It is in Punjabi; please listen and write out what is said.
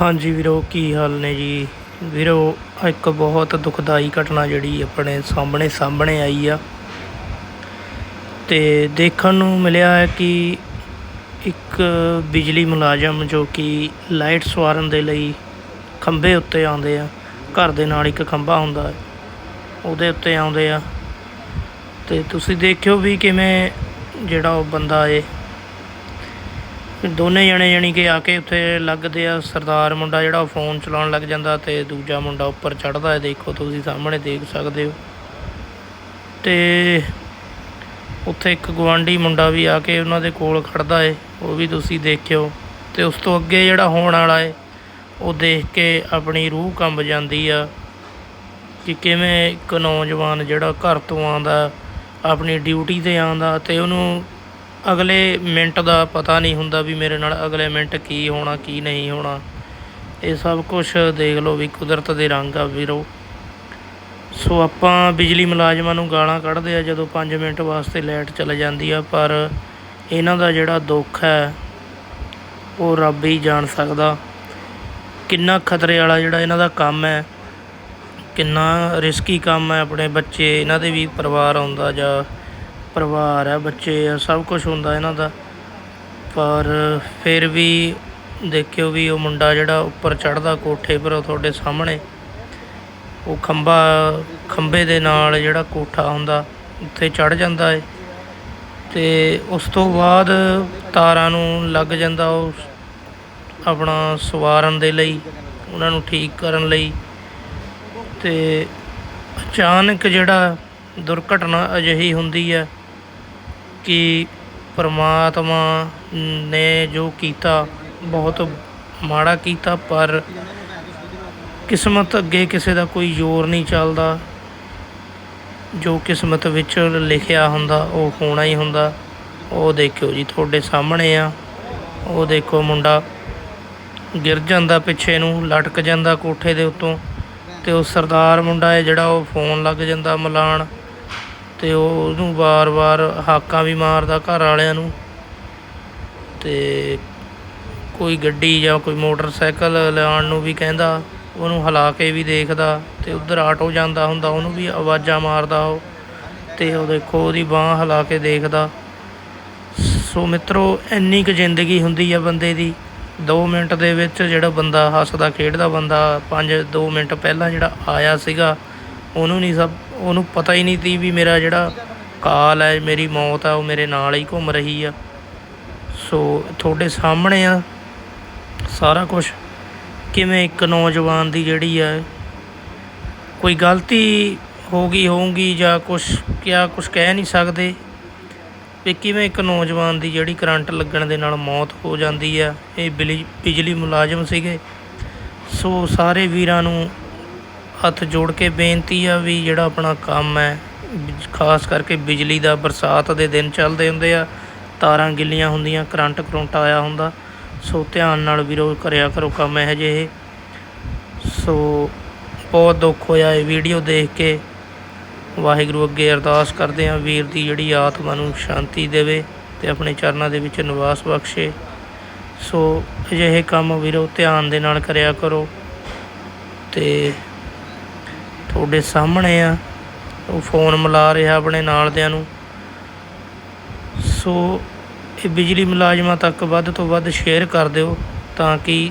ਹਾਂਜੀ ਵੀਰੋ, ਕੀ ਹਾਲ ਨੇ ਜੀ? ਵੀਰੋ, ਇੱਕ ਬਹੁਤ ਦੁਖਦਾਈ ਘਟਨਾ ਜਿਹੜੀ ਆਪਣੇ ਸਾਹਮਣੇ ਸਾਹਮਣੇ ਆਈ ਆ। ਤੇ ਦੇਖਣ ਨੂੰ ਮਿਲਿਆ ਹੈ ਕਿ ਇੱਕ ਬਿਜਲੀ ਮੁਲਾਜ਼ਮ ਜੋ ਕਿ ਲਾਈਟ ਸਵਾਰਨ ਦੇ ਲਈ ਖੰਭੇ ਉੱਤੇ ਆਉਂਦੇ ਆ, ਘਰ ਦੇ ਨਾਲ ਇੱਕ ਖੰਭਾ ਹੁੰਦਾ ਹੈ, ਉਹਦੇ ਉੱਤੇ ਆਉਂਦੇ ਆ। ਤੇ ਤੁਸੀਂ ਦੇਖਿਓ ਵੀ ਕਿਵੇਂ ਜਿਹੜਾ ਉਹ ਬੰਦਾ ਏ ਦੋਨੇ ਜਣੇ ਜਾਣੀ ਕਿ ਆ ਕੇ ਉੱਥੇ ਲੱਗਦੇ ਆ, ਸਰਦਾਰ ਮੁੰਡਾ ਜਿਹੜਾ ਉਹ ਫੋਨ ਚਲਾਉਣ ਲੱਗ ਜਾਂਦਾ ਤੇ ਦੂਜਾ ਮੁੰਡਾ ਉੱਪਰ ਚੜਦਾ ਹੈ, ਦੇਖੋ ਤੁਸੀਂ ਸਾਹਮਣੇ ਦੇਖ ਸਕਦੇ ਹੋ। ਤੇ ਉੱਥੇ ਇੱਕ ਗਵਾਂਢੀ ਮੁੰਡਾ ਵੀ ਆ ਕੇ ਉਹਨਾਂ ਦੇ ਕੋਲ ਖੜਦਾ ਏ ਉਹ ਵੀ ਤੁਸੀਂ ਦੇਖਿਓ। ਤੇ ਉਸ ਤੋਂ ਅੱਗੇ ਜਿਹੜਾ ਹੋਣ ਵਾਲਾ ਏ ਉਹ ਦੇਖ ਕੇ ਆਪਣੀ ਰੂਹ ਕੰਬ ਜਾਂਦੀ ਆ ਕਿ ਕਿਵੇਂ ਇੱਕ ਨੌਜਵਾਨ ਜਿਹੜਾ ਘਰ ਤੋਂ ਆਉਂਦਾ, ਆਪਣੀ ਡਿਊਟੀ ਤੇ ਆਉਂਦਾ ਤੇ ਉਹਨੂੰ ਅਗਲੇ ਮਿੰਟ ਦਾ ਪਤਾ ਨਹੀਂ ਹੁੰਦਾ ਵੀ ਮੇਰੇ ਨਾਲ ਅਗਲੇ ਮਿੰਟ ਕੀ ਹੋਣਾ, ਕੀ ਨਹੀਂ ਹੋਣਾ। ਇਹ ਸਭ ਕੁਝ ਦੇਖ ਲਓ ਵੀ ਕੁਦਰਤ ਦੇ ਰੰਗ ਆ ਵੀਰੋ। ਸੋ ਆਪਾਂ ਬਿਜਲੀ ਮੁਲਾਜ਼ਮਾਂ ਨੂੰ ਗਾਲਾਂ ਕੱਢਦੇ ਆ ਜਦੋਂ 5 ਮਿੰਟ ਵਾਸਤੇ ਲਾਈਟ ਚਲ ਜਾਂਦੀ ਆ, ਪਰ ਇਹਨਾਂ ਦਾ ਜਿਹੜਾ ਦੁੱਖ ਹੈ, ਉਹ ਰੱਬ ਹੀ ਜਾਣ ਸਕਦਾ। ਕਿੰਨਾ ਖਤਰੇ ਵਾਲਾ ਜਿਹੜਾ ਇਹਨਾਂ ਦਾ ਕੰਮ ਹੈ, ਕਿੰਨਾ ਰਿਸਕੀ ਕੰਮ ਹੈ ਆਪਣੇ ਬੱਚੇ, ਇਹਨਾਂ ਦੇ ਵੀ ਪਰਿਵਾਰ ਆਉਂਦਾ ਜਾਂ ਪਰਿਵਾਰ ਹੈ, ਬੱਚੇ ਆ, ਸਭ ਕੁਝ ਹੁੰਦਾ ਇਹਨਾਂ ਦਾ। ਪਰ ਫਿਰ ਵੀ ਦੇਖਿਓ ਵੀ ਉਹ ਮੁੰਡਾ ਜਿਹੜਾ ਉੱਪਰ ਚੜਦਾ ਕੋਠੇ ਪਰ ਉਹ ਤੁਹਾਡੇ ਸਾਹਮਣੇ, ਉਹ ਖੰਭਾ, ਖੰਭੇ ਦੇ ਨਾਲ ਜਿਹੜਾ ਕੋਠਾ ਹੁੰਦਾ, ਉੱਥੇ ਚੜ ਜਾਂਦਾ ਏ। ਤੇ ਉਸ ਤੋਂ ਬਾਅਦ ਤਾਰਾਂ ਨੂੰ ਲੱਗ ਜਾਂਦਾ ਉਹ ਆਪਣਾ ਸਵਾਰਨ ਦੇ ਲਈ, ਉਹਨਾਂ ਨੂੰ ਠੀਕ ਕਰਨ ਲਈ। ਤੇ ਅਚਾਨਕ ਜਿਹੜਾ ਦੁਰਘਟਨਾ ਅਜਿਹੀ ਹੁੰਦੀ ਹੈ ਕਿ ਪਰਮਾਤਮਾ ਨੇ ਜੋ ਕੀਤਾ, ਬਹੁਤ ਮਾੜਾ ਕੀਤਾ, ਪਰ ਕਿਸਮਤ ਅੱਗੇ ਕਿਸੇ ਦਾ ਕੋਈ ਜ਼ੋਰ ਨਹੀਂ ਚੱਲਦਾ। ਜੋ ਕਿਸਮਤ ਵਿੱਚ ਲਿਖਿਆ ਹੁੰਦਾ, ਉਹ ਹੋਣਾ ਹੀ ਹੁੰਦਾ। ਉਹ ਦੇਖਿਓ ਜੀ, ਤੁਹਾਡੇ ਸਾਹਮਣੇ ਆ। ਉਹ ਦੇਖੋ ਮੁੰਡਾ, ਗਿਰ ਜਾਂਦਾ ਪਿੱਛੇ ਨੂੰ, ਲਟਕ ਜਾਂਦਾ ਕੋਠੇ ਦੇ ਉੱਤੋਂ। ਤੇ ਉਹ ਸਰਦਾਰ ਮੁੰਡਾ ਹੈ ਜਿਹੜਾ ਉਹ ਫੋਨ ਲੱਗ ਜਾਂਦਾ ਮਿਲਾਣ ਅਤੇ ਉਹ ਉਹਨੂੰ ਵਾਰ-ਵਾਰ ਹਾਕਾਂ ਵੀ ਮਾਰਦਾ ਘਰ ਵਾਲਿਆਂ ਨੂੰ। ਅਤੇ ਕੋਈ ਗੱਡੀ ਜਾਂ ਕੋਈ ਮੋਟਰਸਾਈਕਲ ਲਿਆਉਣ ਨੂੰ ਵੀ ਕਹਿੰਦਾ, ਉਹਨੂੰ ਹਿਲਾ ਕੇ ਵੀ ਦੇਖਦਾ ਅਤੇ ਉੱਧਰ ਆਟੋ ਜਾਂਦਾ ਹੁੰਦਾ, ਉਹਨੂੰ ਵੀ ਆਵਾਜ਼ਾਂ ਮਾਰਦਾ ਉਹ। ਅਤੇ ਉਹ ਦੇਖੋ, ਉਹਦੀ ਬਾਂਹ ਹਿਲਾ ਕੇ ਦੇਖਦਾ। ਸੋ ਮਿੱਤਰੋ, ਇੰਨੀ ਕੁ ਜ਼ਿੰਦਗੀ ਹੁੰਦੀ ਆ ਬੰਦੇ ਦੀ। 2 ਮਿੰਟ ਦੇ ਵਿੱਚ ਜਿਹੜਾ ਬੰਦਾ ਹੱਸਦਾ, ਖੇਡਦਾ ਬੰਦਾ 5 2 ਮਿੰਟ ਪਹਿਲਾਂ ਜਿਹੜਾ ਆਇਆ ਸੀਗਾ, ਉਹਨੂੰ ਨਹੀਂ ਸਭ ਉਹਨੂੰ ਪਤਾ ਹੀ ਨਹੀਂ ਸੀ ਵੀ ਮੇਰਾ ਜਿਹੜਾ ਕਾਲ ਹੈ, ਮੇਰੀ ਮੌਤ ਆ, ਉਹ ਮੇਰੇ ਨਾਲ ਹੀ ਘੁੰਮ ਰਹੀ ਆ। ਸੋ ਤੁਹਾਡੇ ਸਾਹਮਣੇ ਆ ਸਾਰਾ ਕੁਝ ਕਿਵੇਂ ਇੱਕ ਨੌਜਵਾਨ ਦੀ ਜਿਹੜੀ ਆ, ਕੋਈ ਗਲਤੀ ਹੋ ਗਈ ਹੋਊਗੀ ਜਾਂ ਕੁਝ ਕਿਆ ਕੁਝ ਕਹਿ ਨਹੀਂ ਸਕਦੇ ਵੀ ਕਿਵੇਂ ਇੱਕ ਨੌਜਵਾਨ ਦੀ ਜਿਹੜੀ ਕਰੰਟ ਲੱਗਣ ਦੇ ਨਾਲ ਮੌਤ ਹੋ ਜਾਂਦੀ ਆ। ਇਹ ਬਿਲੀ ਬਿਜਲੀ ਮੁਲਾਜ਼ਮ ਸੀਗੇ। ਸੋ ਸਾਰੇ ਵੀਰਾਂ ਨੂੰ ਹੱਥ ਜੋੜ ਕੇ ਬੇਨਤੀ ਆ ਵੀ ਜਿਹੜਾ ਆਪਣਾ ਕੰਮ ਹੈ ਬਿਜ- ਖਾਸ ਕਰਕੇ ਬਿਜਲੀ ਦਾ ਬਰਸਾਤ ਦੇ ਦਿਨ ਚੱਲਦੇ ਹੁੰਦੇ ਆ, ਤਾਰਾਂ ਗਿੱਲੀਆਂ ਹੁੰਦੀਆਂ, ਕਰੰਟ ਕਰੰਟ ਆਇਆ ਹੁੰਦਾ। ਸੋ ਧਿਆਨ ਨਾਲ ਵੀਰੋ ਕਰਿਆ ਕਰੋ ਕੰਮ ਇਹ ਜਿਹੇ। ਸੋ ਬਹੁਤ ਦੁੱਖ ਹੋਇਆ ਇਹ ਵੀਡੀਓ ਦੇਖ ਕੇ। ਵਾਹਿਗੁਰੂ ਅੱਗੇ ਅਰਦਾਸ ਕਰਦੇ ਹਾਂ ਵੀਰ ਦੀ ਜਿਹੜੀ ਆਤਮਾ ਨੂੰ ਸ਼ਾਂਤੀ ਦੇਵੇ ਤੇ ਆਪਣੇ ਚਰਨਾਂ ਦੇ ਵਿੱਚ ਨਿਵਾਸ ਬਖਸ਼ੇ। ਸੋ ਅਜਿਹੇ ਕੰਮ ਵੀਰੋ ਧਿਆਨ ਦੇ ਨਾਲ ਕਰਿਆ ਕਰੋ ਤੇ ਤੁਹਾਡੇ ਸਾਹਮਣੇ ਆ। ਉਹ ਫੋਨ ਮਿਲਾ ਰਿਹਾ ਆਪਣੇ ਨਾਲਦਿਆਂ ਨੂੰ। ਸੋ ਇਹ ਬਿਜਲੀ ਮੁਲਾਜ਼ਮਾਂ ਤੱਕ ਵੱਧ ਤੋਂ ਵੱਧ ਸ਼ੇਅਰ ਕਰ ਦਿਓ ਤਾਂ ਕਿ